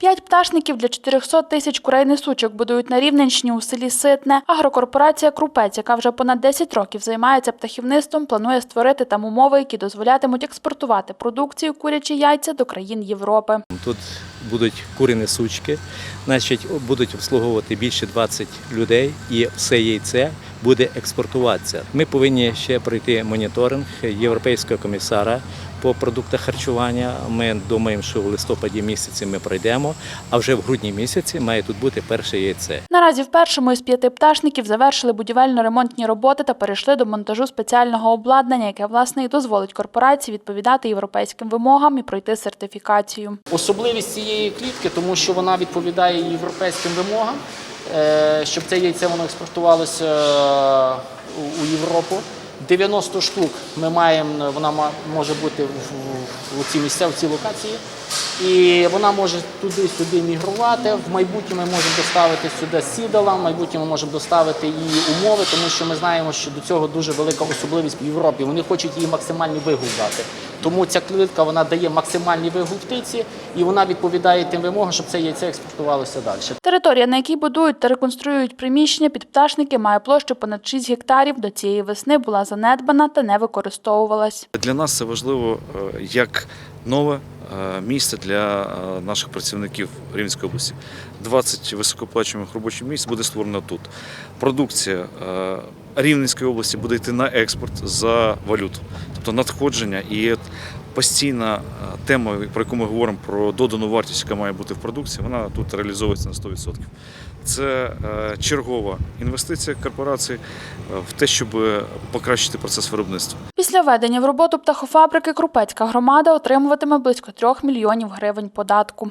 П'ять пташників для 400 тисяч курей несучок будують на Рівненщині у селі Ситне. Агрокорпорація Крупець, яка вже понад 10 років займається птахівництвом, планує створити там умови, які дозволятимуть експортувати продукцію курячі яйця до країн Європи. Тут будуть курені сучки, значить, будуть обслуговувати більше 20 людей, і все яйце буде експортуватися. Ми повинні ще пройти моніторинг європейського комісара по продуктах харчування. Ми думаємо, що в листопаді місяці ми пройдемо, а вже в грудні місяці має тут бути перше яйце. Наразі в першому із п'яти пташників завершили будівельно-ремонтні роботи та перейшли до монтажу спеціального обладнання, яке власне і дозволить корпорації відповідати європейським вимогам і пройти сертифікацію. Особливість цієї клітки, тому що вона відповідає європейським вимогам, е, щоб це яйце воно експортувалося е, у- у Європу. 90 штук ми маємо, вона може бути в, в, в цій місця, в цій локації. І вона може туди-сюди мігрувати. В майбутньому ми можемо доставити сюди сідала, в майбутньому ми можемо доставити її умови, тому що ми знаємо, що до цього дуже велика особливість в Європі. Вони хочуть її максимальний вигул дати. Тому ця клітка вона дає максимальний вигул птиці, і вона відповідає тим вимогам, щоб це яйце експортувалося далі. Територія, на якій будують та реконструюють приміщення під пташники, має площу понад 6 гектарів. До цієї весни була занедбана та не використовувалась. Для нас це важливо е, як нове е, місце для е, наших працівників Рівненської області. 20 високооплачуваних робочих місць буде створено тут. Продукція е, Рівненської області буде йти на експорт за валюту, тобто надходження і постійна е, тема, про яку ми говоримо про додану вартість, яка має бути в продукції, вона тут реалізовується на 100%. Це чергова інвестиція корпорації в те, щоб покращити процес виробництва. Після введення в роботу птахофабрики Крупецька громада отримуватиме близько 3 мільйонів гривень податку.